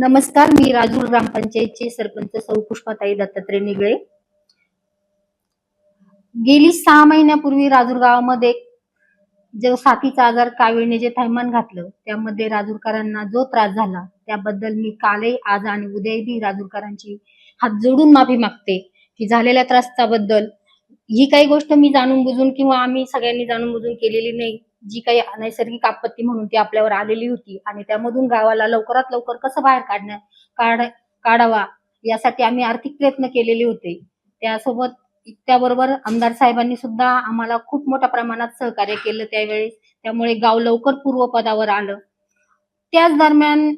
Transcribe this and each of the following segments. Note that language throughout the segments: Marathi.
नमस्कार मी राजूर ग्रामपंचायतचे सरपंच सौ पुष्पाताई दत्तात्रय निगळे. गेली सहा महिन्यापूर्वी राजूर गावामध्ये जो साथीचा आजार कावीळने जे थैमान घातलं त्यामध्ये राजूरकरांना जो त्रास झाला त्याबद्दल मी कालही आज आणि उद्याही राजूरकरांची हात जोडून माफी मागते की झालेल्या त्रासाबद्दल. ही काही गोष्ट मी जाणून बुजून किंवा आम्ही सगळ्यांनी जाणून बुजून केलेली नाही. जी काही नैसर्गिक आपत्ती म्हणून ती आपल्यावर आलेली होती आणि त्यामधून गावाला लवकरात लवकर कसं बाहेर काढण्या काढ काढावा यासाठी आम्ही आर्थिक प्रयत्न केलेले होते. त्यासोबत त्याबरोबर आमदार साहेबांनी सुद्धा आम्हाला खूप मोठ्या प्रमाणात सहकार्य केलं त्यावेळेस. त्यामुळे गाव लवकर पूर्वपदावर आलं. त्याच दरम्यान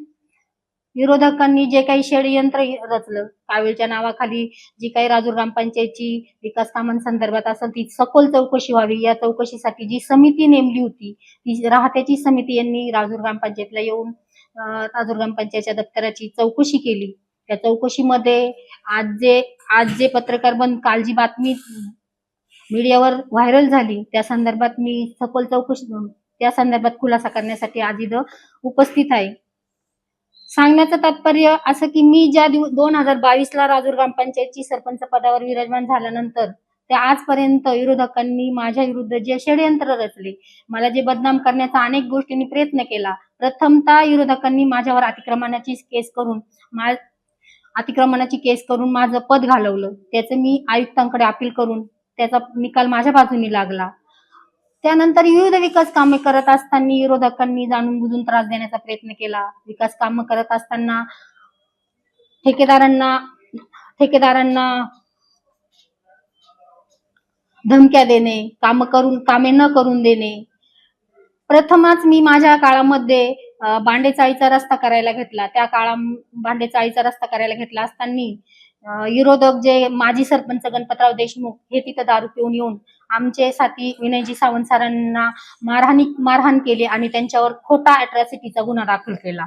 विरोधकांनी जे काही षडयंत्र रचलं कावीळच्या नावाखाली जी काही राजूर ग्रामपंचायतची विकास कामांसंदर्भात असेल ती सखोल चौकशी व्हावी. या चौकशीसाठी जी समिती नेमली होती ती राहत्याची समिती यांनी राजूर ग्रामपंचायतला येऊन राजूर ग्रामपंचायतच्या दप्तराची चौकशी केली. त्या चौकशीमध्ये आज जे आज जे पत्रकार बंद काल जी बातमी मीडियावर व्हायरल झाली त्या संदर्भात मी सखोल चौकशी त्या संदर्भात खुलासा करण्यासाठी आज इथं उपस्थित आहे. सांगण्याचं तात्पर्य असं की मी ज्या दिव दोन हजार बावीस ला राजूर ग्रामपंचायतची सरपंच पदावर विराजमान झाल्यानंतर त्या आजपर्यंत विरोधकांनी माझ्या विरुद्ध जे षडयंत्र रचले मला जे बदनाम करण्याचा अनेक गोष्टींनी प्रयत्न केला प्रथमतः विरोधकांनी माझ्यावर अतिक्रमणाची केस करून मा अतिक्रमणाची केस करून माझं पद घालवलं. त्याचं मी आयुक्तांकडे अपील करून त्याचा निकाल माझ्या बाजूनी लागला. त्यानंतर विविध विकास कामे करत असताना विरोधकांनी जाणून बुजून त्रास देण्याचा प्रयत्न केला. विकास कामं करत असताना ठेकेदारांना ठेकेदारांना धमक्या देणे काम करून कामे न करून देणे. प्रथमच मी माझ्या काळामध्ये भांडेचाळीचा रस्ता करायला घेतला. त्या काळा भांडेचाळीचा रस्ता करायला घेतला असताना विरोधक जे माजी सरपंच गणपतराव देशमुख हे तिथं दारू पिऊन येऊन आमचे साथी विनयजी सावंत सरांना मारहाणी मारहाण केली आणि त्यांच्यावर खोटा अट्रॅसिटीचा गुन्हा दाखल केला.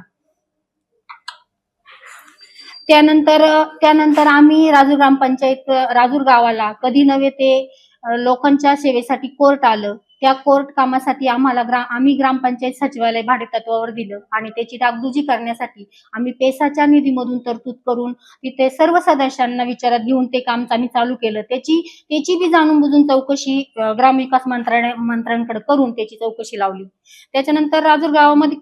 त्यानंतर त्यानंतर आम्ही राजूर ग्रामपंचायत राजूर गावाला कधी नव्हे ते लोकांच्या सेवेसाठी कोर्ट आलं. त्या कोर्ट कामासाठी आम्हाला ग्रा आम्ही ग्रामपंचायत सचिवालय भाडेतत्वावर दिलं आणि त्याची डागडुजी करण्यासाठी आम्ही पेसाच्या निधीमधून तरतूद करून तिथे सर्व सदस्यांना विचारात घेऊन ते काम आम्ही चालू केलं. त्याची त्याची बी जाणून बुजून चौकशी ग्रामविकास मंत्रालय मंत्र्यांकडे करून त्याची चौकशी लावली. त्याच्यानंतर राजूर गावामध्ये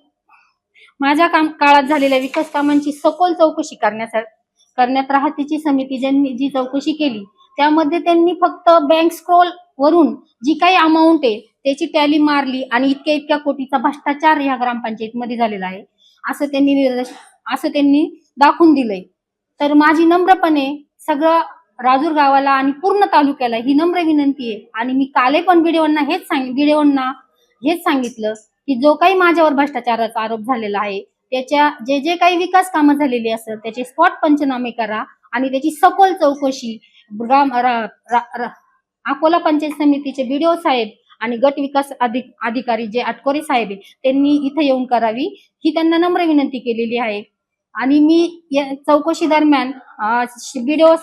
माझ्या काम काळात झालेल्या विकास कामांची सखोल चौकशी करण्यासाठी करण्यात राहतीची समिती ज्यांनी जी चौकशी केली त्यामध्ये त्यांनी फक्त बँक स्क्रोल वरून जी काही अमाऊंट आहे त्याची टॅली मारली आणि इतक्या इतक्या कोटीचा भ्रष्टाचार या ग्रामपंचायतीमध्ये झालेला आहे. असं त्यांनी निर्देश असं त्यांनी दाखवून दिलंय. तर माझी नम्रपणे सगळं राजूर गावाला आणि पूर्ण तालुक्याला ही नम्र विनंती आहे. आणि मी काले पण बिडेवांना हेच सांग बिडेवांना हेच सांगितलं की जो काही माझ्यावर भ्रष्टाचाराचा आरोप झालेला आहे त्याच्या जे जे काही विकास कामं झालेली असतात त्याचे स्पॉट पंचनामे करा आणि त्याची सखोल चौकशी ग्राम अकोला पंचायत समितीचे बीडीओ साहेब आणि गट विकास अधिक अधिकारी जे आटकोरे साहेब आहे त्यांनी इथं येऊन करावी ही त्यांना नम्र विनंती केलेली आहे. आणि मी या चौकशी दरम्यान बीडीओ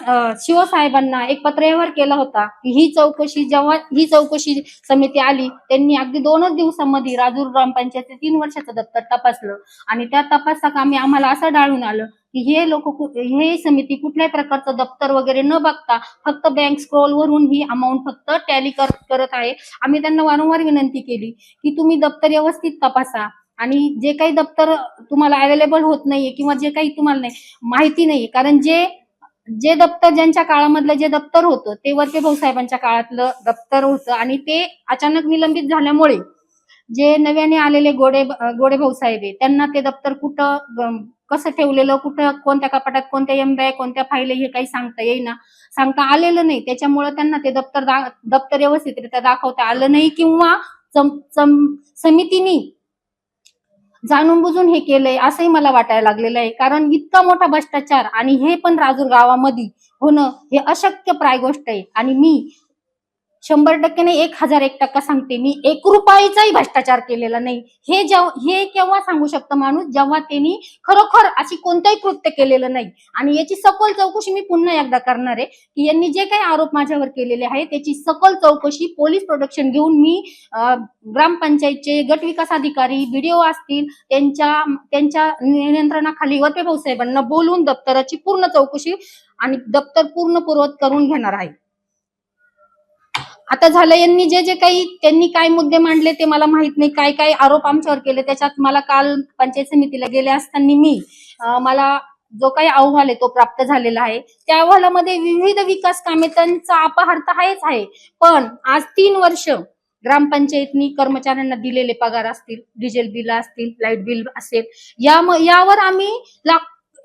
शिवसाहेबांना एक पत्रव्यवहार केला होता की ही चौकशी जेव्हा ही चौकशी समिती आली त्यांनी अगदी दोनच दिवसामध्ये राजूर ग्रामपंचायतचे तीन वर्षाचं दप्तर तपासलं. आणि त्या तपासात आम्ही आम्हाला असं डाळून आलं की हे लोक हे समिती कुठल्याही प्रकारचं दप्तर वगैरे न बघता फक्त बँक स्क्रोल वरून ही अमाऊंट फक्त टॅली करत आहे. आम्ही त्यांना वारंवार विनंती केली की तुम्ही दप्तर व्यवस्थित तपासा. आणि जे काही दप्तर तुम्हाला अवेलेबल होत नाहीये किंवा जे काही तुम्हाला नाही माहिती नाहीये. कारण जे जे दप्तर ज्यांच्या काळामधलं जे दप्तर होतं ते वर्के भाऊसाहेबांच्या काळातलं दप्तर होतं आणि ते अचानक निलंबित झाल्यामुळे जे नव्याने आलेले गोडे गोडे भाऊसाहेब आहे त्यांना ते दप्तर कुठं कसं ठेवलेलं कुठं कोणत्या कपाटात कोणत्या एमबॅ कोणत्या फाईल हे काही सांगता येईना. सांगता आलेलं नाही. त्याच्यामुळे त्यांना ते दप्तर दप्तर व्यवस्थितरित्या दाखवता आलं नाही किंवा समितीनी जाणून बुजून हे केलंय असंही मला वाटायला लागलेलं आहे. कारण इतका मोठा भ्रष्टाचार आणि हे पण राजूर गावामध्ये होणं हे अशक्य प्राय गोष्ट आहे. आणि मी शंभर टक्के नाही एक हजार एक टक्का सांगते मी. एक रुपयाचाही भ्रष्टाचार केलेला नाही. हे जेव्हा हे केव्हा सांगू शकतं माणूस? जेव्हा त्यांनी खरोखर अशी कोणतंही कृत्य केलेलं नाही. आणि याची सखोल चौकशी मी पुन्हा एकदा करणार आहे की यांनी जे काही आरोप माझ्यावर केलेले आहे त्याची सखोल चौकशी पोलीस प्रोडक्शन घेऊन मी ग्रामपंचायतचे गट विकास अधिकारी बीडीओ असतील त्यांच्या त्यांच्या नियंत्रणाखाली वरपे भाऊ साहेबांना बोलून दप्तराची पूर्ण चौकशी आणि दप्तर पूर्ण पूर्वत करून घेणार आहे. आता झालं यांनी जे जे काही त्यांनी काय मुद्दे मांडले ते मला माहीत नाही. काय काय आरोप आमच्यावर केले त्याच्यात मला काल पंचायत समितीला गेले असताना मी मला जो काही अहवाल आहे तो प्राप्त झालेला आहे. त्या अहवालामध्ये विविध विकास कामे त्यांचा अपहार तर आहेच आहे. पण आज तीन वर्ष ग्रामपंचायतनी कर्मचाऱ्यांना दिलेले पगार असतील डिझेल बिल असतील लाइट बिल असेल या यावर आम्ही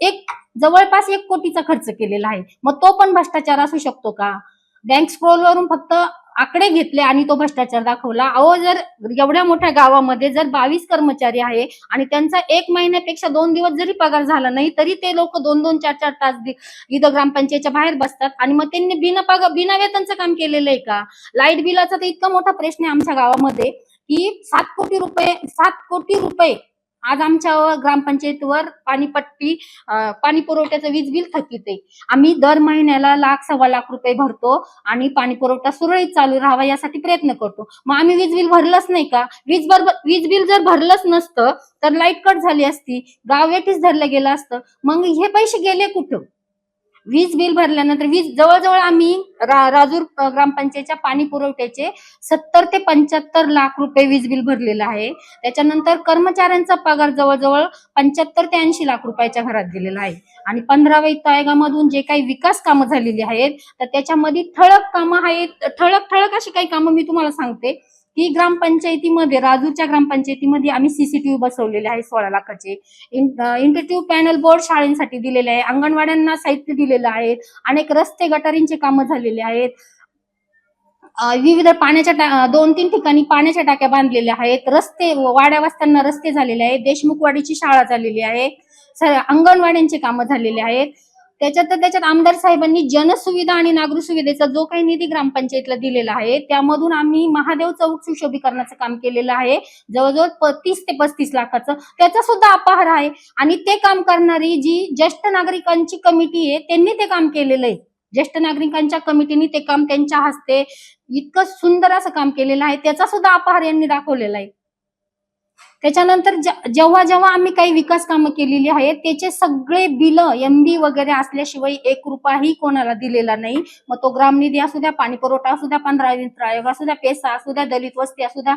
एक जवळपास एक कोटीचा खर्च केलेला आहे. मग तो पण भ्रष्टाचार असू शकतो का? बँक स्क्रोलवरून फक्त आकडे घेतले आणि तो भ्रष्टाचार दाखवला. अहो जर एवढ्या मोठ्या गावामध्ये जर बावीस कर्मचारी आहे आणि त्यांचा एक महिन्यापेक्षा दोन दिवस जरी पगार झाला नाही तरी ते लोक दोन दोन चार चार तास इथं ग्रामपंचायतच्या बाहेर बसतात आणि मग त्यांनी बिना पगार बिना वेतनचं काम केलेलं आहे का? लाइट बिलाचा तर इतका मोठा प्रश्न आहे आमच्या गावामध्ये की सात कोटी रुपये सात कोटी रुपये आज आमच्या ग्रामपंचायतीवर पाणीपट्टी पाणी पुरवठ्याचं वीज बिल थकीत आहे. आम्ही दर महिन्याला लाख सव्वा लाख रुपये भरतो आणि पाणी पुरवठा सुरळीत चालू राहावा यासाठी प्रयत्न करतो. मग आम्ही वीज बिल भरलंच नाही का? वीज भर वीज बिल जर भरलंच नसतं तर लाइट कट झाली असती गाव वेठीच धरलं गेलं असतं. मग हे पैसे गेले कुठं? वीज बिल भरल्यानंतर वीज जवळजवळ आम्ही रा- राजूर ग्रामपंचायतच्या पाणी पुरवठ्याचे सत्तर ते पंच्याहत्तर लाख रुपये वीज बिल भरलेलं आहे. त्याच्यानंतर कर्मचाऱ्यांचा पगार जवळजवळ पंच्याहत्तर ते ऐंशी लाख रुपयाच्या घरात गेलेला आहे. आणि पंधराव्या वित्त आयोगामधून जे काही विकास कामं झालेली आहेत तर त्याच्यामध्ये ठळक कामं आहेत ठळक ठळक अशी काही कामं मी तुम्हाला सांगते. की ग्रामपंचायतीमध्ये राजूरच्या ग्रामपंचायतीमध्ये आम्ही सीसीटीव्ही बसवलेले आहे सोळा लाखाचे. इंटरटिव्ह पॅनल बोर्ड शाळेसाठी दिलेले आहे अंगणवाड्यांना साहित्य दिलेलं आहे अनेक रस्ते गटारींचे कामं झालेले आहेत. विविध पाण्याच्या टा- दोन तीन ठिकाणी पाण्याच्या टाक्या बांधलेल्या आहेत. रस्ते वाड्या वस्त्यांना रस्ते झालेले आहेत. देशमुखवाडीची शाळा झालेली आहे. स- अंगणवाड्यांचे कामं झालेले आहेत. त्याच्यात त्याच्यात आमदार साहेबांनी जनसुविधा आणि नागरिक सुविधेचा जो काही निधी ग्रामपंचायतीला दिलेला आहे त्यामधून आम्ही महादेव चौक सुशोभीकरणाचं काम केलेलं आहे. जवळजवळ प- तीस ते पस्तीस लाखाचं त्याचा सुद्धा अपहार आहे. आणि ते काम करणारी जी ज्येष्ठ नागरिकांची कमिटी आहे त्यांनी ते काम केलेलं आहे. ज्येष्ठ नागरिकांच्या कमिटीने ते काम त्यांच्या हस्ते इतकं सुंदर असं काम केलेलं आहे. त्याचा सुद्धा अपहार यांनी दाखवलेला आहे. त्याच्यानंतर जेव्हा जेव्हा आम्ही काही विकास कामं केलेली आहेत त्याचे सगळे बिल एमबी वगैरे असल्याशिवाय एक रुपयाही कोणाला दिलेला नाही. मग तो ग्रामनिधी असू द्या पाणी पुरवठा असू द्या पंधरा आयोग असू द्या पेसा असू द्या दलित वस्ती असू द्या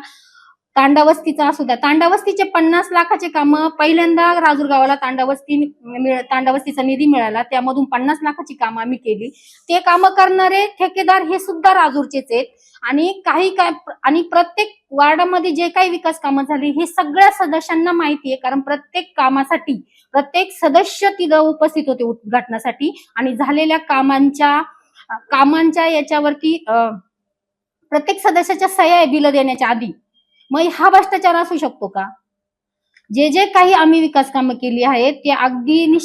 तांडावस्तीचा असू द्या. तांडावस्तीचे पन्नास लाखाचे कामं पहिल्यांदा राजूर गावाला तांडावस्ती मिळ- तांडावस्तीचा निधी मिळाला. त्यामधून पन्नास लाखाची कामं आम्ही केली. ते कामं करणारे ठेकेदार हे सुद्धा राजूरचेच आहेत. आणि काही काय आणि प्रत्येक वार्डामध्ये जे काही विकास कामं झाली हे सगळ्या सदस्यांना माहिती आहे. कारण प्रत्येक कामासाठी प्रत्येक सदस्य तिथं उपस्थित होते उद्घाटनासाठी. आणि झालेल्या कामांच्या कामांच्या याच्यावरती अं, प्रत्येक सदस्याच्या सह्या बिलं बिल देण्याच्या आधी. मग हा भ्रष्टाचार असू शकतो का? जे जे काही आम्ही विकास कामं केली आहेत ते अगदी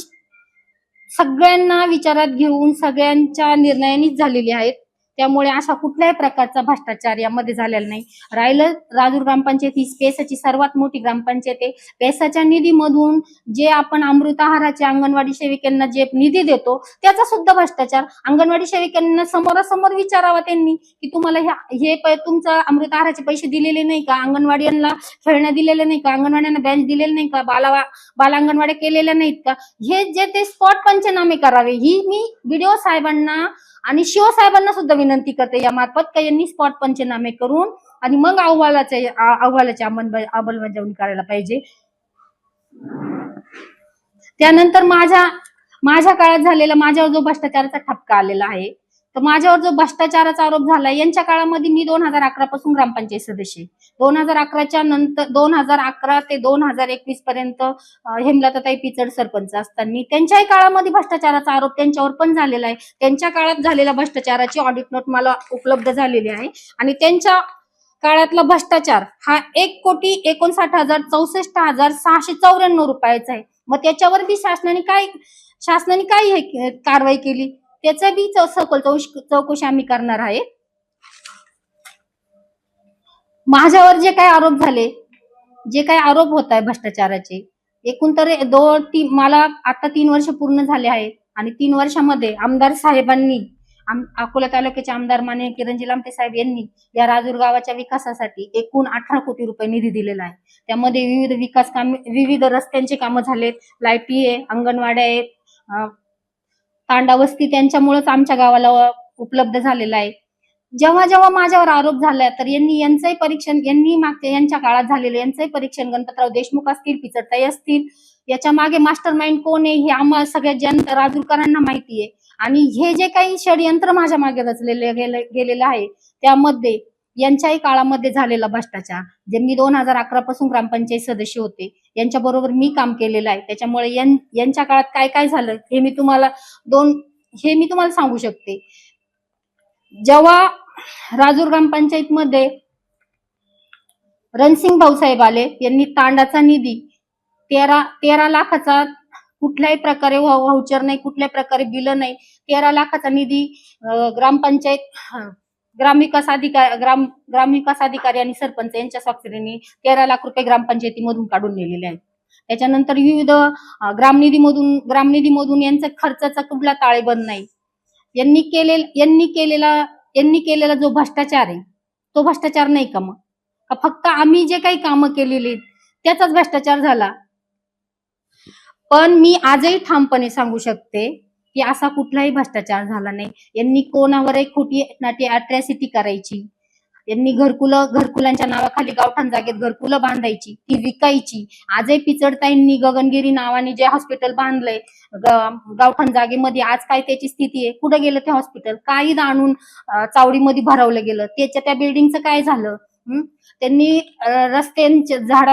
सगळ्यांना विचारात घेऊन सगळ्यांच्या निर्णयानेच झालेली आहेत. त्यामुळे अशा कुठल्याही प्रकारचा भ्रष्टाचार यामध्ये झालेला नाही. राहिलं राजूर ग्रामपंचायत ही पेसाची सर्वात मोठी ग्रामपंचायत आहे. पेसाच्या निधीमधून जे आपण अमृत आहाराच्या अंगणवाडी सेविकांना जे निधी देतो त्याचा सुद्धा भ्रष्टाचार. अंगणवाडी सेविकांना समोरासमोर विचारावा त्यांनी की तुम्हाला ह्या हे तुमचा तुमचं अमृत आहाराचे पैसे दिलेले नाही का? अंगणवाड्यांना खेळण्या दिलेले नाही का? अंगणवाड्यांना बँच दिलेले नाही का? बाला बाल अंगणवाड्या केलेल्या नाहीत का? हे जे ते स्पॉट पंचनामे करावे ही मी व्हिडिओ साहेबांना आणि शिव साहेबांना सुद्धा विनंती करते या मार्फत का यांनी स्पॉट पंचनामे करून आणि मग अहवालाचे अहवालाची अंमलबजावणी करायला पाहिजे. त्यानंतर माझ्या माझ्या काळात झालेला माझ्यावर जो भ्रष्टाचाराचा ठपका आलेला आहे तर माझ्यावर जो भ्रष्टाचाराचा आरोप झाला यांच्या काळामध्ये मी दोन हजार अकरा पासून ग्रामपंचायत सदस्य आहे. दोन हजार अकराच्या नंतर दोन हजार अकरा ते दोन हजार एकवीस पर्यंत हेमलताताई पिचड सरपंच असताना त्यांच्याही काळामध्ये भ्रष्टाचाराचा आरोप त्यांच्यावर पण झालेला आहे. त्यांच्या काळात झालेल्या भ्रष्टाचाराची ऑडिट नोट मला उपलब्ध झालेली आहे. आणि त्यांच्या काळातला भ्रष्टाचार हा एक कोटी एकोणसाठ हजार चौसष्ट हजार सहाशे चौऱ्याण्णव रुपयाचा आहे. मग त्याच्यावरती शासनाने काय शासनाने काय हे कारवाई केली? त्याचा बी चौ- सखोल चौकशी आम्ही करणार आहे. माझ्यावर जे काही आरोप झाले जे काही आरोप होत आहे भ्रष्टाचाराचे एकूण तर दोन तीन मला आता तीन वर्ष पूर्ण झाले आहे आणि तीन वर्षामध्ये आमदार साहेबांनी अकोला तालुक्याचे आमदार माने किरणजी लामटे साहेब यांनी या राजूर गावाच्या विकासासाठी एकूण अठरा कोटी रुपये निधी दिलेला आहे. त्यामध्ये विविध विकास कामे विविध रस्त्यांचे कामं झालेत. लायटी आहे अंगणवाड्या आहेत तांडावस्ती त्यांच्यामुळेच आमच्या गावाला उपलब्ध झालेला आहे. जेव्हा जेव्हा माझ्यावर आरोप झाला तर यांनी यांचंही परीक्षण यांनी मागच्या यांच्या काळात झालेलं यांचंही परीक्षण गणपतराव देशमुख असतील पिचडताई असतील याच्या मागे मास्टर माइंड कोण आहे हे आम्हाला सगळ्या जनता राजूरकरांना माहिती आहे. आणि हे जे काही षडयंत्र माझ्या मागे रचलेले गेले- गेलेलं आहे त्यामध्ये यांच्याही काळामध्ये झालेला भ्रष्टाचार जे मी दोन हजार अकरा पासून ग्रामपंचायत सदस्य होते. यांच्याबरोबर मी काम केलेलं आहे. त्याच्यामुळे यांच्या काळात काय काय झालं हे मी तुम्हाला दोन हे मी तुम्हाला सांगू शकते. जेव्हा राजूर ग्रामपंचायत मध्ये रणसिंग भाऊसाहेब आले यांनी तांडाचा निधी तेरा तेरा लाखाचा कुठल्याही प्रकारे व्हाउचर नाही कुठल्याही प्रकारे बिल नाही तेरा लाखाचा निधी ग्रामपंचायत ग्रामविकास अधिकारी ग्राम ग्रामविकास अधिकारी आणि सरपंच यांच्या स्वाक्षरीने तेरा लाख रुपये ग्रामपंचायतीमधून काढून नेलेले आहेत. त्याच्यानंतर विविध ग्रामनिधीमधून ग्रामनिधीमधून यांचा खर्चाचा कुठला ताळेबंद नाही. यांनी केले यांनी केलेला यांनी केलेला जो भ्रष्टाचार आहे तो भ्रष्टाचार नाही का मग? का फक्त आम्ही जे काही कामं केलेली त्याचाच भ्रष्टाचार झाला? पण मी आजही ठामपणे सांगू शकते की असा कुठलाही भ्रष्टाचार झाला नाही. यांनी कोणावरही खोटी नाटी अट्रॅसिटी करायची. यांनी घरकुलं घरकुलांच्या नावाखाली गावठाण जागेत घरकुलं बांधायची ती विकायची. आजही पिचडताईंनी गगनगिरी नावाने जे हॉस्पिटल बांधलंय गावठाण जागेमध्ये आज काय त्याची स्थिती आहे? कुठं गेलं ते हॉस्पिटल काही आणून चावडीमध्ये भरवलं गेलं. त्याच्या त्या बिल्डिंगचं काय झालं? त्यांनी रस्त्यांच्या झाड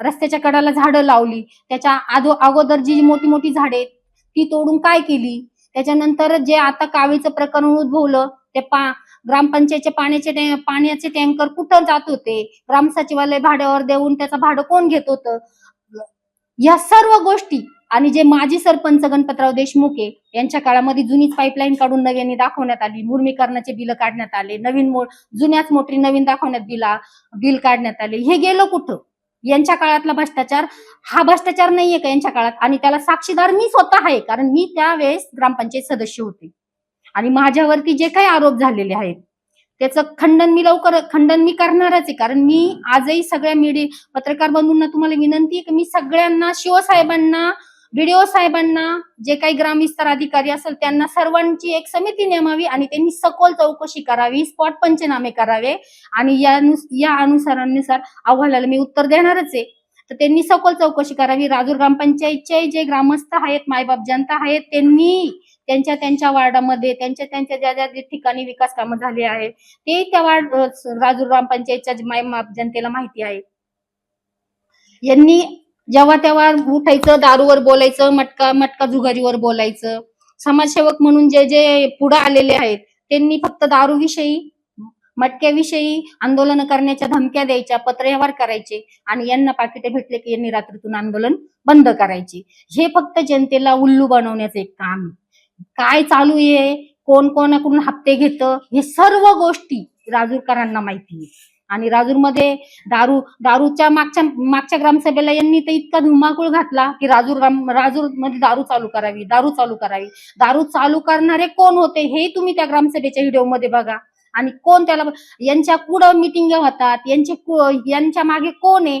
रस्त्याच्या कडाला झाडं लावली. त्याच्या आदो अगोदर जी मोठी मोठी झाडे ती तोडून काय केली? त्याच्यानंतर जे आता कावीचं प्रकरण उद्भवलं ते पा ग्रामपंचायतच्या पाण्याचे पाण्याचे टँकर कुठं जात होते? ग्राम सचिवालय भाड्यावर देऊन त्याचं भाडं कोण घेत होतं? या सर्व गोष्टी आणि जे माजी सरपंच गणपतराव देशमुख आहे यांच्या काळामध्ये जुनीच पाईपलाईन काढून नव्याने दाखवण्यात आली मुर्मीकरणाचे बिल काढण्यात आले नवीन जुन्याच मोटरी नवीन दाखवण्यात बिला बिल काढण्यात आले. हे गेलं कुठं? यांच्या काळातला भ्रष्टाचार हा भ्रष्टाचार नाहीये का यांच्या काळात? आणि त्याला साक्षीदार मी स्वतः आहे कारण मी त्यावेळेस ग्रामपंचायत सदस्य होते. आणि माझ्यावरती जे काही आरोप झालेले आहेत त्याचं खंडन मी लवकर खंडन मी करणारच आहे कारण मी आजही सगळ्या मीडिया पत्रकार बंधूंना तुम्हाला विनंती आहे की मी सगळ्यांना शिवसाहेबांना बीडीओ साहेबांना जे काही ग्रामविस्तार अधिकारी असेल त्यांना सर्वांची एक समिती नेमावी आणि त्यांनी सखोल चौकशी करावी स्पॉट पंचनामे करावे आणि या या अनुसारानुसार अहवालाला मी उत्तर देणारच आहे. तर त्यांनी सखोल चौकशी करावी. राजूर ग्रामपंचायतचे जे ग्रामस्थ आहेत मायबाप जनता आहेत त्यांनी त्यांच्या त्यांच्या वार्डामध्ये त्यांच्या त्यांच्या ज्या ज्या ठिकाणी विकास कामं झाली आहेत ते त्या वार्ड राजूर ग्रामपंचायतच्या मायबाप जनतेला माहिती आहे. यांनी जेव्हा तेव्हा उठायचं दारूवर बोलायचं मटका मटका जुगारीवर बोलायचं. समाजसेवक म्हणून जे जे पुढे आलेले आहेत त्यांनी फक्त दारूविषयी मटक्याविषयी आंदोलन करण्याच्या धमक्या द्यायच्या पत्रव्यवहार करायचे आणि यांना पाकिटे भेटले की यांनी रात्रीतून आंदोलन बंद करायचे. हे फक्त जनतेला उल्लू बनवण्याचं एक काम काय चालू आहे? कोण कोणाकडून हप्ते घेतं? हे सर्व गोष्टी राजूरकरांना माहिती आहे. आणि राजूरमध्ये दारू दारूच्या मागच्या मागच्या ग्रामसभेला यांनी तर इतका धुमाकूळ घातला की राजूर ग्राम राजूरमध्ये दारू चालू करावी दारू चालू करावी. दारू चालू करणारे कोण होते हे तुम्ही त्या ग्रामसभेच्या व्हिडिओमध्ये बघा. आणि कोण त्याला यांच्या कुठं मिटिंग होतात यांचे यांच्या मागे कोण आहे?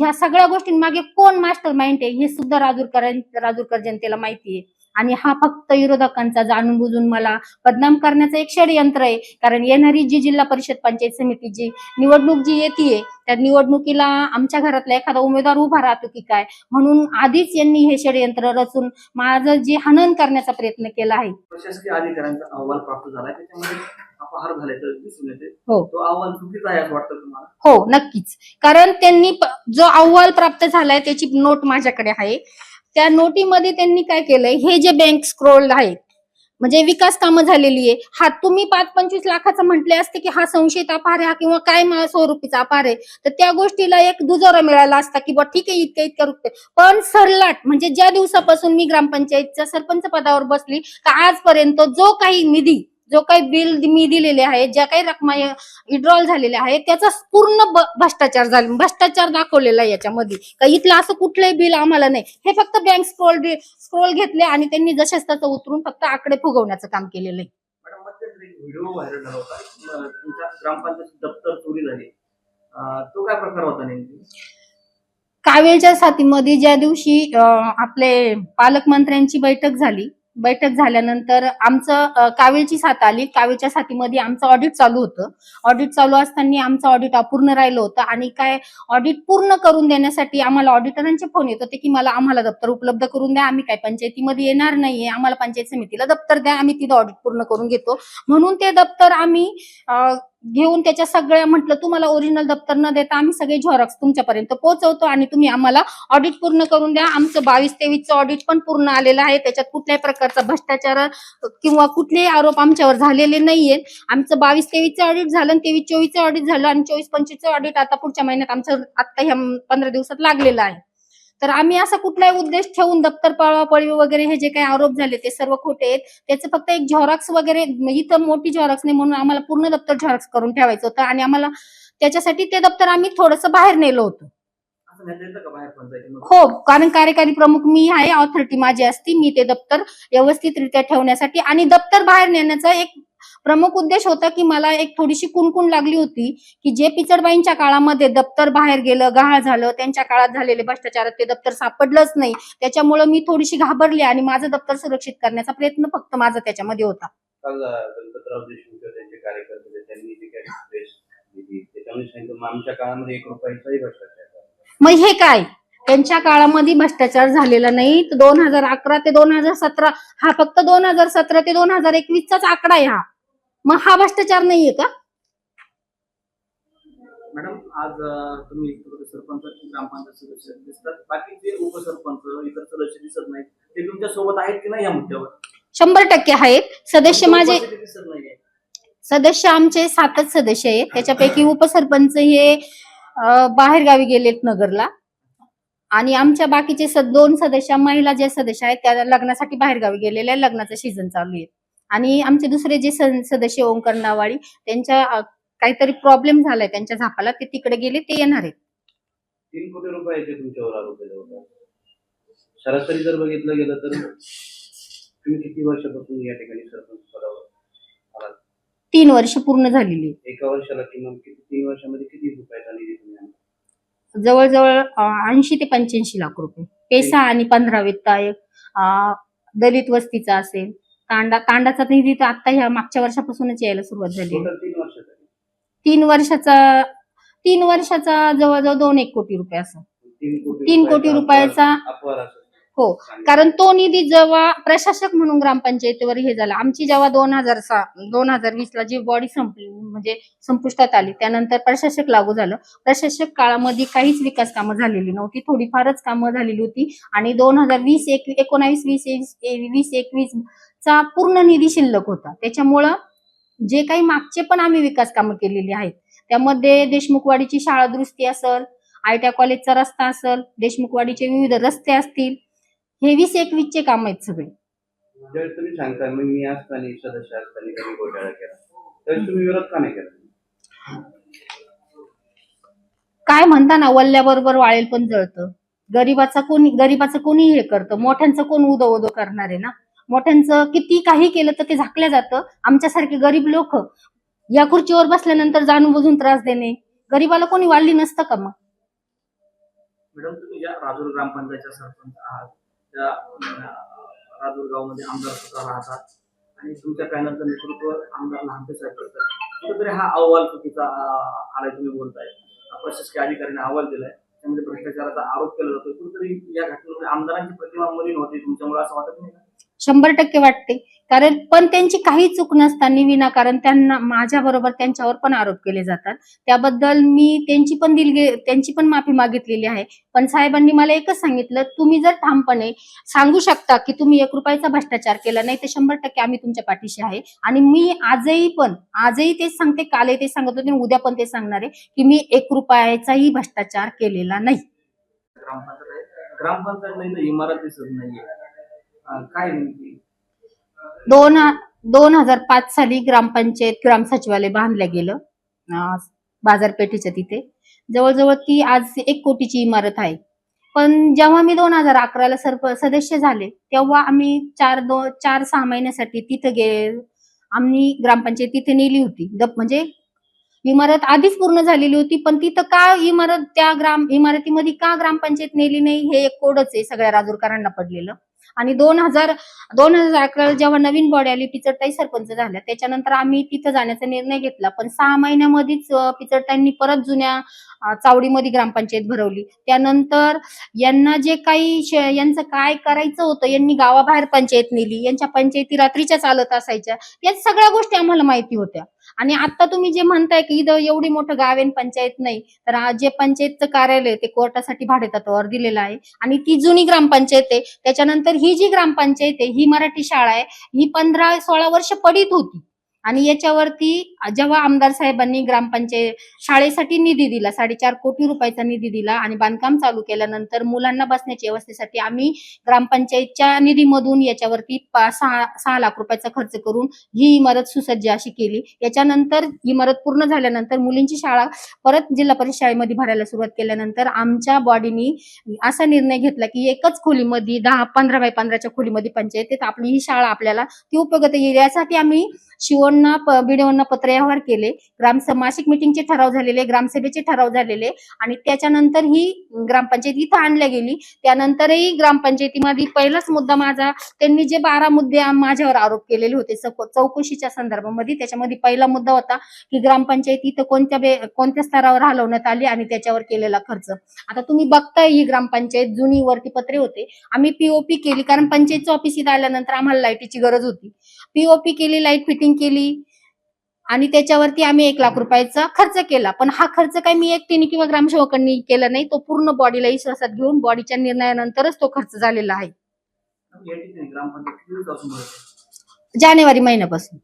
ह्या सगळ्या गोष्टींमागे कोण मास्टर माइंड आहे हे सुद्धा राजूरकर राजूरकर जनतेला माहिती आहे. आणि हा फक्त विरोधकांचा जाणून बुजून मला बदनाम करण्याचं एक षडयंत्र आहे. कारण येणारी जी जिल्हा परिषद पंचायत समितीची निवडणूक जी येते त्या निवडणुकीला आमच्या घरातला एखादा उमेदवार उभा राहतो की काय? म्हणून आधीच यांनी हे षडयंत्र रचून माझं जे हनन करण्याचा प्रयत्न केला आहे. प्रशासकीय अधिकाऱ्यांचा अहवाल प्राप्त झाला त्याच्यामध्ये हो. तो अहवाल चुकीचा आहे असं वाटतं तुम्हाला? हो नक्कीच. कारण त्यांनी जो अहवाल प्राप्त झालाय त्याची नोट माझ्याकडे आहे. त्या नोटीमध्ये त्यांनी काय केलंय? हे जे बँक स्क्रोल आहेत म्हणजे विकास कामं झालेली आहे हा तुम्ही पाच पंचवीस लाखाचं म्हटले असते की हा संशयित अपार आहे हा किंवा काय स्वरूपीचा अपार आहे तर त्या गोष्टीला एक दुजोरा मिळाला असता की बा ठीक आहे इतक्या इतक्या रुपये. पण सरलाट म्हणजे ज्या दिवसापासून मी ग्रामपंचायतच्या सरपंच पदावर बसली तर आजपर्यंत जो काही निधी जो काही बिल मी दिलेले आहे ज्या काही रकमा विड्रॉल झालेल्या आहेत त्याचा पूर्ण भ्रष्टाचार झाला. भ्रष्टाचार दाखवलेला आहे याच्यामध्ये. का इथलं असं कुठलंही बिल आम्हाला नाही. हे फक्त बँक स्क्रोल स्क्रोल घेतले आणि त्यांनी जशाच तसं उतरून फक्त आकडे फुगवण्याचं काम केलेलं आहे. मॅडम मध्यंतरी एक व्हिडिओ व्हायरल झाला होता. अं, तुमच्या ग्रामपंचायत दप्तर चोरी झाली अं, तो काय प्रकार होता नेमकी? कावेळच्या साथीमध्ये ज्या दिवशी आपले पालकमंत्र्यांची बैठक झाली बैठक झाल्यानंतर आमचं कावेची कावेळची साथ आली. कावेच्या साथीमध्ये आमचं ऑडिट चालू होतं. ऑडिट चालू असताना आमचं ऑडिट अपूर्ण राहिलं होतं आणि काय ऑडिट पूर्ण करून देण्यासाठी आम्हाला ऑडिटरांचे फोन येत होते की मला आम्हाला दप्तर उपलब्ध करून द्या. आम्ही काय पंचायतीमध्ये येणार नाहीये. आम्हाला पंचायत समितीला दप्तर द्या. आम्ही तिथं ऑडिट पूर्ण करून घेतो. म्हणून ते दप्तर आम्ही घेऊन त्याच्या सगळ्या म्हटलं तुम्हाला ओरिजिनल दप्तर न देता आम्ही सगळे झॉरक्स तुमच्यापर्यंत पोहोचवतो आणि तुम्ही आम्हाला ऑडिट पूर्ण करून द्या. आमचं बावीस तेवीसचं ऑडिट पण पूर्ण आलेलं आहे. त्याच्यात कुठल्याही प्रकारचा भ्रष्टाचार किंवा कुठलेही आरोप आमच्यावर झालेले नाहीये आमचं बावीस तेवीसचं ऑडिट झालं आणि तेवीस चोवीसचं ऑडिट झालं आणि चोवीस पंचवीसचं ऑडिट आता पुढच्या महिन्यात आमचं आता ह्या पंधरा दिवसात लागलेलं आहे. तर आम्ही असा कुठलाही उद्देश ठेवून दप्तर पळवापळी वगैरे हे जे काही आरोप झाले ते सर्व खोटे आहेत. त्याचं फक्त एक झॉरक्स वगैरे इथं मोठी झॉरक्स नाही म्हणून आम्हाला पूर्ण दप्तर झॉरक्स करून ठेवायचं होतं आणि आम्हाला त्याच्यासाठी ते दप्तर आम्ही थोडंसं बाहेर नेलं होतं. हो कारण कार्यकारी प्रमुख मी आहे ऑथॉरिटी माझी असती मी ते दप्तर व्यवस्थितरित्या ठेवण्यासाठी आणि दप्तर बाहेर नेण्याचा एक प्रमुख उद्देश होता की मला एक थोडीशी कुणकुण लागली होती की जे पिचडबाईंच्या काळामध्ये दप्तर बाहेर गेलं गहाळ झालं त्यांच्या काळात झालेले भ्रष्टाचारात ते दप्तर सापडलंच नाही. त्याच्यामुळे मी थोडीशी घाबरली आणि माझं दप्तर सुरक्षित करण्याचा प्रयत्न फक्त माझा त्याच्यामध्ये होता. काल अ, गणपतराव देशमुख किंवा त्यांचे कार्यकर्ते होते, त्यांनी जी काही प्रेस दिली त्याच्यामध्ये सांगितलं मग आमच्या काळामध्ये एक रुपयाचाही भ्रष्टाचार झाला. मग हे काय? त्यांच्या काळामध्ये भ्ष्टाचार झालेला नाही. दोन हजार अकरा ते दोन हजार सतरा हा फक्त दोन हजार सतरा ते दोन हजार एकवीसचाच आकडा आहे हा. मग हा भ्रष्टाचार नाहीये का? मॅडम आज तुम्ही सरपंच ग्रामपंचायत सदस्य दिसतात. बाकीचे उपसरपंच इतर सदस्य दिसत नाहीत ते तुमच्यासोबत आहेत की नाही या मुद्द्यावर? शंभर टक्के आहेत. सदस्य माझे उपस्थिती दिसत नाहीये. सदस्य आमचे सातच सदस्य आहेत. त्याच्यापैकी उपसरपंच हे अं, बाहेरगावी गेलेत नगरला. आणि आमच्या बाकीचे स- दोन सदस्य महिला जे सदस्य आहेत त्या लग्नासाठी बाहेरगावी गेलेल्या आहेत. लग्नाचं सीझन चालू आहे. आणि आमचे दुसरे जे सदस्य ओंकार नावाळी त्यांच्या काहीतरी प्रॉब्लेम झालाय त्यांच्या झापाला ते तिकडे गेले ते येणार आहेत तीन कोटी रुपयाचे तुमच्यावर आरोप केले होते सरासरी जर बघितलं गेलं तर तुम्ही किती वर्षापासून या ठिकाणी सरपंच पदावर तीन वर्ष पूर्ण झालेली आहेत. एका वर्षाला किंवा किती तीन वर्षामध्ये किती रुपयाचा निधी तुम्ही आणला? जवळजवळ ऐंशी ते पंच्याऐंशी लाख रुपये पेसा आणि पंधरा वित्त आयोग अं, दलित वस्तीचा असेल तांडा तांडाचा निधी तर आता ह्या मागच्या वर्षापासूनच यायला सुरुवात झाली. तीन वर्षाचा तीन वर्षाचा जवळजवळ दोन एक कोटी रुपये असं. तीन कोटी रुपयाचा- हो कारण तो निधी जेव्हा प्रशासक म्हणून ग्रामपंचायतीवर हे झाला आमची जेव्हा दोन हजार दोन हजार वीस ला जी बॉडी संपली म्हणजे संपुष्टात आली त्यानंतर प्रशासक लागू झालं. प्रशासक काळामध्ये काहीच विकास कामं झालेली नव्हती थोडीफारच कामं झालेली होती. आणि दोन हजार वीस एक एकोणावीस वीस वीस एकवीस चा पूर्ण निधी शिल्लक होता. त्याच्यामुळं जे काही मागचे पण आम्ही विकास कामं केलेली आहेत त्यामध्ये देशमुखवाडीची शाळा दुरुस्ती असेल आयट्या कॉलेजचा रस्ता असेल देशमुखवाडीचे विविध रस्ते असतील हे वीस एकवीसचे काम आहेत सगळे. ज्यावेळेस तुम्ही सांगता मग मी असताना सदस्य असताना कधी घोटाळा केला. त्यावेळेस तुम्ही विरोध का नाही केला? काय म्हणता ना वल्ल्याबरोबर वाळेल पण जळतं. गरीबाचा कोणी गरीबाचं कोणी हे करतं? मोठ्यांचं कोण उदो उदो करणार आहे ना? मोठ्यांचं किती काही केलं तर ते झाकलं जातं. आमच्यासारखे गरीब लोक या खुर्चीवर बसल्यानंतर जाणून बुजून त्रास देणे. गरीबाला कोणी वाढली नसतं का मग? मॅडम तुम्ही राजूर ग्रामपंचायतच्या सरपंच आहात त्या राजूर आमदार सुद्धा राहतात आणि तुमच्या पॅनलचं नेतृत्व आमदार लहानपे साहेब करतात. कुठेतरी हा अहवाल चुकीचा आलाय तुम्ही बोलताय. प्रशासकीय अधिकाऱ्यांनी अहवाल दिलाय. त्यामध्ये भ्रष्टाचाराचा आरोप केला जातोय. कुठेतरी या घटनेमध्ये आमदारांची प्रतिमा मलिन होते तुमच्यामुळे असं वाटत नाही का? शंभर टक्के वाटते. कारण पण त्यांची काही चूक नसताना विनाकारण त्यांना माझ्या बरोबर त्यांच्यावर पण आरोप केले जातात. त्याबद्दल मी त्यांची पण दिलगी त्यांची पण माफी मागितलेली आहे. पण साहेबांनी मला एकच सांगितलं तुम्ही जर ठामपणे सांगू शकता की तुम्ही एक रुपयाचा भ्रष्टाचार केला नाही तर शंभर टक्के आम्ही तुमच्या पाठीशी आहे. आणि मी आजही पण आजही तेच सांगते कालही ते सांगत होते उद्या पण ते सांगणार आहे की मी एक रुपयाचाही भ्रष्टाचार केलेला नाही. ग्रामपंचायत इमारत दिसत नाहीये. काय म्हणते? दोन दोन हजार पाच साली ग्रामपंचायत ग्राम सचिवालय बांधलं गेलं बाजारपेठेच्या तिथे. जवळजवळ ती आज एक कोटीची इमारत आहे. पण जेव्हा मी दोन हजार अकराला सर्प सदस्य झाले तेव्हा आम्ही चार दो चार सहा महिन्यासाठी तिथं गे आम्ही ग्रामपंचायत तिथे नेली होती. द- म्हणजे इमारत आधीच पूर्ण झालेली होती पण तिथं का इमारत त्या ग्राम इमारतीमध्ये का ग्रामपंचायत नेली नाही हे एक कोडच आहे सगळ्या राजूरकरांना पडलेलं. आणि दोन हजार दोन हजार अकरा जेव्हा नवीन बॉडी आली पिचडताई सरपंच झाल्या. त्याच्यानंतर आम्ही तिथं जाण्याचा निर्णय घेतला. पण सहा महिन्यामध्येच पिचडताईंनी परत जुन्या चावडीमध्ये ग्रामपंचायत भरवली. त्यानंतर यांना जे काही यांचं काय करायचं होतं यांनी गावाबाहेर पंचायत नेली. यांच्या पंचायती रात्रीच्या चालत असायच्या. या सगळ्या गोष्टी आम्हाला माहिती होत्या. आणि आता तुम्ही जे म्हणताय की इथं एवढी मोठं गाव आहे आणि पंचायत नाही तर आज जे पंचायतचं कार्यालय ते कोर्टासाठी भाडेतत्वावर दिलेलं आहे. आणि ती जुनी ग्रामपंचायत आहे. त्याच्यानंतर ही जी ग्रामपंचायत आहे ही मराठी शाळा आहे. ही पंधरा सोळा वर्ष पडीत होती. आणि याच्यावरती जेव्हा आमदार साहेबांनी ग्रामपंचायत शाळेसाठी निधी दिला साडेचार कोटी रुपयाचा निधी दिला आणि बांधकाम चालू केल्यानंतर मुलांना बसण्याच्या व्यवस्थेसाठी आम्ही ग्रामपंचायतच्या निधीमधून याच्यावरती पा- सहा सहा लाख रुपयाचा खर्च करून ही इमारत सुसज्ज अशी केली. याच्यानंतर इमारत पूर्ण झाल्यानंतर मुलींची शाळा परत जिल्हा परिषद शाळेमध्ये भरायला सुरुवात केल्यानंतर आमच्या बॉडीनी असा निर्णय घेतला की एकच खोलीमध्ये दहा पंधरा बाय पंधराच्या खोलीमध्ये पंचायतीत आपली ही शाळा आपल्याला ती उपयोगात येईल. यासाठी आम्ही शिवण बीडीओंना पत्रव्यवहार केले. ग्राम मासिक मिटिंगचे ठराव झालेले ग्रामसभेचे ठराव झालेले आणि त्याच्यानंतर ही ग्रामपंचायत इथं आणल्या गेली. त्यानंतरही ग्रामपंचायतीमध्ये पहिलाच मुद्दा माझा त्यांनी जे बारा मुद्दे माझ्यावर आरोप केलेले होते चौकशीच्या संदर्भामध्ये त्याच्यामध्ये पहिला मुद्दा होता की ग्रामपंचायत इथं कोणत्या कोणत्या स्तरावर हलवण्यात आली आणि त्याच्यावर केलेला खर्च. आता तुम्ही बघताय ही ग्रामपंचायत जुनी वरती पत्रे होते. आम्ही पीओपी केली कारण पंचायतचं ऑफिस इथं आल्यानंतर आम्हाला लाईटीची गरज होती. पीओपी केली लाइट फिटिंग केली आणि त्याच्यावरती आम्ही एक लाख रुपयाचा खर्च केला. पण हा खर्च काही मी एकटीने किंवा ग्रामसेवकांनी केला नाही. तो पूर्ण बॉडीला विश्वासात घेऊन बॉडीच्या निर्णयानंतरच तो खर्च झालेला आहे? जानेवारी महिन्यापासून.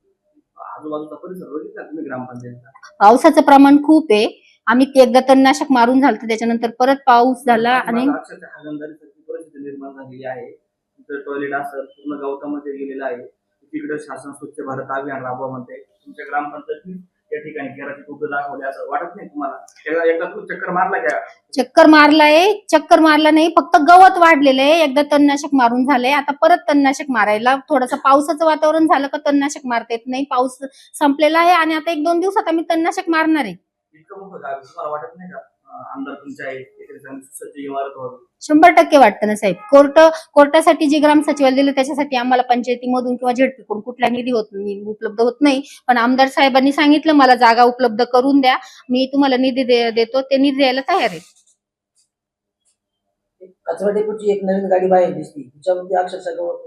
पावसाचं प्रमाण खूप आहे. आम्ही ते एकदा तणनाशक मारून झालं त्याच्यानंतर परत पाऊस झाला आणि टॉयलेट असेल पूर्ण गवतामध्ये गेलेलं आहे. तिकडे शासन स्वच्छ भारत अभियान राबवा म्हणते तुमच्या ग्रामपंचायतीत या ठिकाणी घराची कुठं दाखवले असं वाटत नाही तुम्हाला? एकदा एकदा तुम्ही चक्कर मारला का? चक्कर मारलाय. चक्कर मारला नाही फक्त गवत वाढलेलं आहे. एकदा तणनाशक मारून झालंय. आता परत तणनाशक मारायला थोडंसं पावसाचं वातावरण झालं का तणनाशक मारता येत नाही. पाऊस संपलेला आहे आणि आता एक दोन दिवसात आम्ही तणनाशक मारणार आहे. इतकं मोठं गाव. आहे, तुम्हाला वाटत नाही का? अं, आमदार तुमच्या इमारत व्हावी. शंभर टक्के वाटतं ना साहेब. कोर्ट कोर्टासाठी जे ग्राम सचिवाला दिलं त्याच्यासाठी आम्हाला पंचायतीमधून किंवा झेडपीकडून कुठला निधी होत नाही उपलब्ध होत नाही. पण आमदार साहेबांनी सांगितलं मला जागा उपलब्ध करून द्या. मी तुम्हाला निधी दे- देतो. ते निधी द्यायला तयार आहे. कचरा डेपोची एक नवीन गाडी बाहेर दिसली. तिच्यावरती अक्षरशः गवत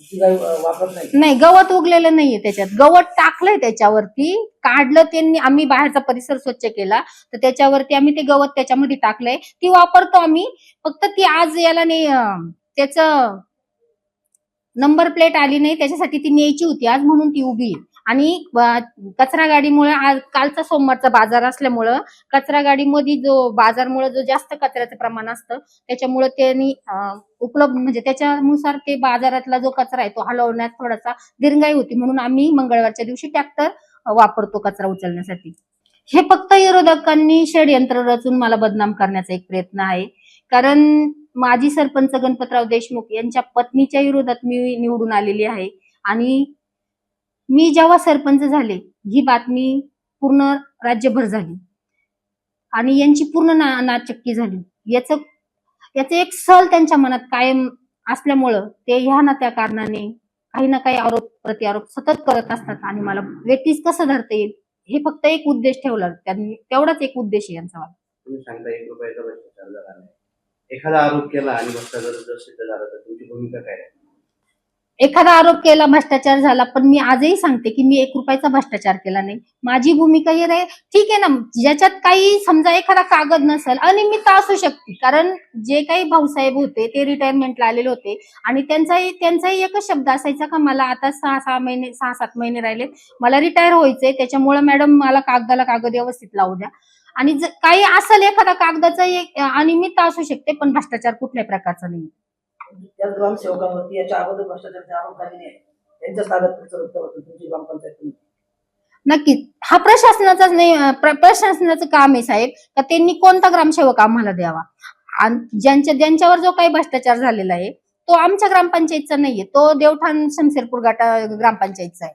ती वापरत नाही. नाही गवत उगलेलं नाहीये त्याच्यात. गवत टाकलंय त्याच्यावरती काढलं त्यांनी आम्ही बाहेरचा परिसर स्वच्छ केला तर त्याच्यावरती आम्ही ते गवत त्याच्यामध्ये टाकलंय. ती वापरतो आम्ही. फक्त ती आज याला नाही त्याच नंबर प्लेट आली नाही त्याच्यासाठी ती न्यायची होती. आज म्हणून ती उभी. आणि कचरा गाडीमुळे आज कालचा सोमवारचा बाजार असल्यामुळं कचरा गाडीमध्ये जो बाजारमुळे जो जास्त कचऱ्याचं प्रमाण असतं त्याच्यामुळे त्यांनी उपलब्ध म्हणजे त्याच्यानुसार ते बाजारातला जो कचरा आहे तो हलवण्यात थोडासा दिरंगाई होती. म्हणून आम्ही मंगळवारच्या दिवशी ट्रॅक्टर वापरतो कचरा उचलण्यासाठी. हे फक्त विरोधकांनी षडयंत्र रचून मला बदनाम करण्याचा एक प्रयत्न आहे. कारण माजी सरपंच गणपतराव देशमुख यांच्या पत्नीच्या विरोधात मी निवडून आलेली आहे. आणि मी जेव्हा सरपंच झाले ही बातमी पूर्ण राज्यभर झाली. आणि यांची पूर्ण ना नाचक्की झाली. याच याचं एक सल त्यांच्या मनात कायम असल्यामुळं ते ह्या ना त्या कारणाने काही ना काही आरोप प्रत्यारोप सतत करत असतात आणि मला वेटीस कसं धरता येईल हे फक्त एक उद्देश ठेवला. त्यांनी तेवढाच एक उद्देश आहे यांचा. एखादा आरोप केला आणि भ्रष्टाचार जर सिद्ध झाला तर तुमची भूमिका काय आहे? एखादा आरोप केला भ्रष्टाचार झाला पण मी आजही सांगते की मी एक रुपयाचा भ्रष्टाचार केला नाही. माझी भूमिका ही रे ठीक आहे ना ज्याच्यात काही समजा एखादा कागद नसेल अनियमित असू शकते. कारण जे काही भाऊसाहेब होते ते रिटायरमेंटला आलेले होते आणि त्यांचाही त्यांचाही एकच शब्द असायचा का मला आता सहा सहा महिने सहा सात महिने राहिले मला रिटायर व्हायचंय त्याच्यामुळे मॅडम मला कागदाला कागद व्यवस्थित लावू द्या. आणि काही असेल एखादा कागदाचा एक अनियमित असू शकते पण भ्रष्टाचार कुठल्याही प्रकारचा नाही. त्याच ग्रामसेवकांवरती याच्या अगोदर भ्रष्टाचाराचे आरोप झालेले आहेत. त्यांच्या ताब्यात तुमचं रक्त होतं तुमची ग्रामपंचायत तुम्ही नक्कीच. हा प्रशासनाचाच नाही प्रशासनाचं काम आहे साहेब का त्यांनी कोणता ग्रामसेवक आम्हाला द्यावा? आणि ज्यांच्या ज्यांच्यावर जो काही भ्रष्टाचार झालेला आहे तो आमच्या ग्रामपंचायतचा नाहीये तो देवठाण शमशेरपूर गाटा ग्रामपंचायतचा आहे.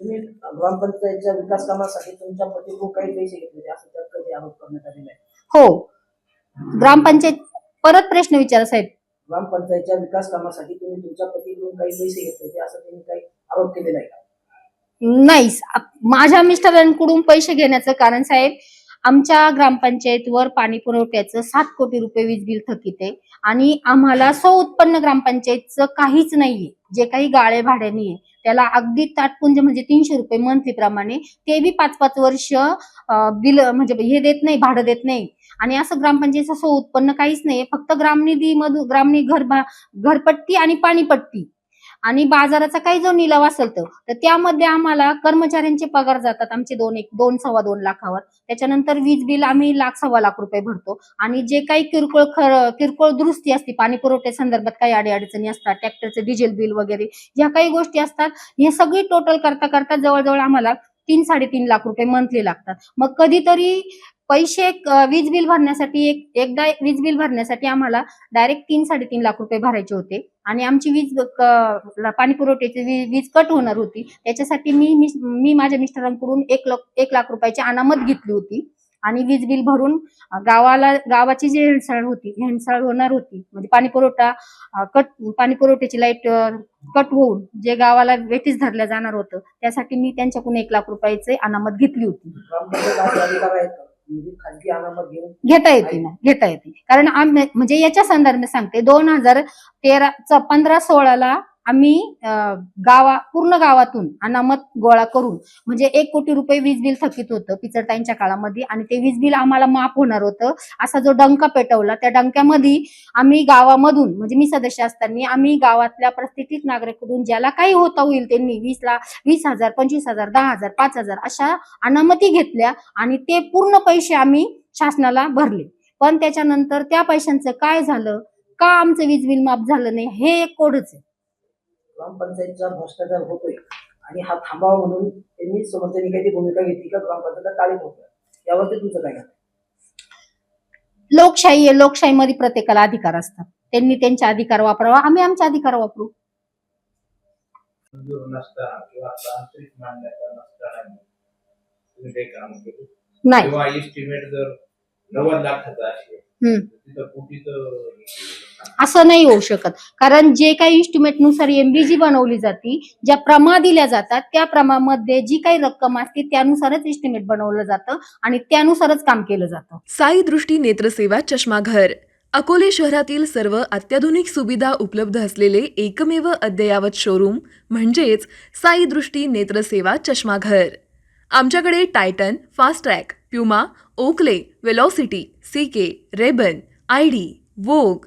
तुम्ही ग्रामपंचायतच्या विकास कामासाठी तुमच्या पतीकडून काही पैसे घेतले असं त्यात कधी आरोप करण्यात आलेला आहे? हो. ग्रामपंचायत परत प्रश्न विचारा साहेब. ग्रामपंचायतच्या विकास कामासाठी तुम्ही तुमच्या पतीकडून काही पैसे घेतले होते असं त्यांनी काही आरोप केलेला आहे का? नाही आ- माझ्या मिस्टरांकडून पैसे घेण्याचं कारण साहेब आमच्या ग्रामपंचायतवर पाणी पुरवठ्याचं सात कोटी रुपये वीज बिल थकीत आहे आणि आम्हाला स्व उत्पन्न ग्रामपंचायतचं काहीच नाहीये जे काही गाळे भाड्याने आहे. त्याला अगदी ताटपुंज म्हणजे तीनशे रुपये मंथली प्रमाणे. ते बी पाच पाच वर्ष बिल म्हणजे हे देत नाही भाडं देत नाही. आणि असं ग्रामपंचायत असं उत्पन्न काहीच नाही फक्त ग्रामनिधी मधून ग्रामनी घर घरपट्टी आणि पाणीपट्टी. आणि बाजाराचा काही जो निलाव असेल तर त्यामध्ये आम्हाला कर्मचाऱ्यांचे पगार जातात आमचे दोन एक दोन सव्वा दोन लाखावर. त्याच्यानंतर वीज बिल आम्ही लाख सव्वा लाख रुपये भरतो. आणि जे काही किरकोळ खर किरकोळ दुरुस्ती असते पाणी पुरवठ्या संदर्भात काही अडीअडचणी असतात ट्रॅक्टरचं डिझेल बिल वगैरे ह्या काही गोष्टी असतात. हे सगळी टोटल करता करता जवळजवळ आम्हाला तीन साडेतीन लाख रुपये मंथली लागतात. मग कधीतरी पैसे वीज बिल भरण्यासाठी एक एकदा वीज बिल भरण्यासाठी आम्हाला डायरेक्ट तीन साडेतीन लाख रुपये भरायचे होते. आणि आमची वीज क- पाणी पुरवठ्याची वीज कट होणार होती. त्याच्यासाठी मी मी- मी माझ्या मिस्टरांकडून एक लाख एक लाख रुपयाची अनामत घेतली होती. आणि वीज बिल भरून गावाला गावाची जी हेळसाळ होती हेळसाळ होणार होती. म्हणजे पाणी पुरवठा कट पाणी पुरवठ्याची लाइट कट होऊन जे गावाला वेटीस धरल्या जाणार होतं त्यासाठी मी त्यांच्याकडून एक लाख रुपयाचे अनामत घेतली होती. म्हणजे खाजगी अनामत घेऊन घेता येते ना घेता येते. कारण आम्ही म्हणजे याच्या संदर्भात सांगते दोन हजार तेरा पंधरा सोळाला आम्ही गावा पूर्ण गावातून अनामत गोळा करून म्हणजे एक कोटी रुपये वीज बिल थकीत होतं पिचडताईंच्या काळामध्ये आणि ते वीज बिल आम्हाला माफ होणार होतं. असा जो डंका पेटवला त्या डंक्यामध्ये आम्ही गावामधून म्हणजे मी सदस्य असताना आम्ही गावातल्या प्रस्थितीत नागरिकडून ज्याला काही होता होईल त्यांनी वीसला वीस हजार पंचवीस हजार दहा हजार पाच हजार अशा अनामती घेतल्या आणि ते पूर्ण पैसे आम्ही शासनाला भरले. पण त्याच्यानंतर त्या पैशांचं काय झालं? का आमचं वीज बिल माफ झालं नाही? हे एक कोडच आहे. ग्रामपंचायतचा भ्रष्टाचार होतोय आणि हा थांबावा म्हणून त्यांनी समोरच्यानी काही भूमिका घेतली का ग्रामपंचायतला टाळी होतं. यावरती तुमचं काय? लोकशाही आहे लोकशाहीमध्ये प्रत्येकाला अधिकार असतात. त्यांनी त्यांचे अधिकार वापरावा आम्ही आमचे अधिकार वापरू. नाही असं नाही होऊ शकत. कारण जे काही इस्टिमेटनुसार एमबीजी बनवली जाते ज्या प्रमा दिल्या जातात त्या प्रमामध्ये जी काही रक्कम असते त्यानुसारच इस्टिमेट बनवलं जातं आणि त्यानुसारच काम केलं जातं. साई दृष्टी नेत्रसेवा चष्माघर. अकोले शहरातील सर्व अत्याधुनिक सुविधा उपलब्ध असलेले एकमेव अद्ययावत शोरूम म्हणजेच साई दृष्टी नेत्रसेवा चष्माघर. आमच्याकडे Titan Fastrack Puma Oakley Velocity C K RayBan I D Vogue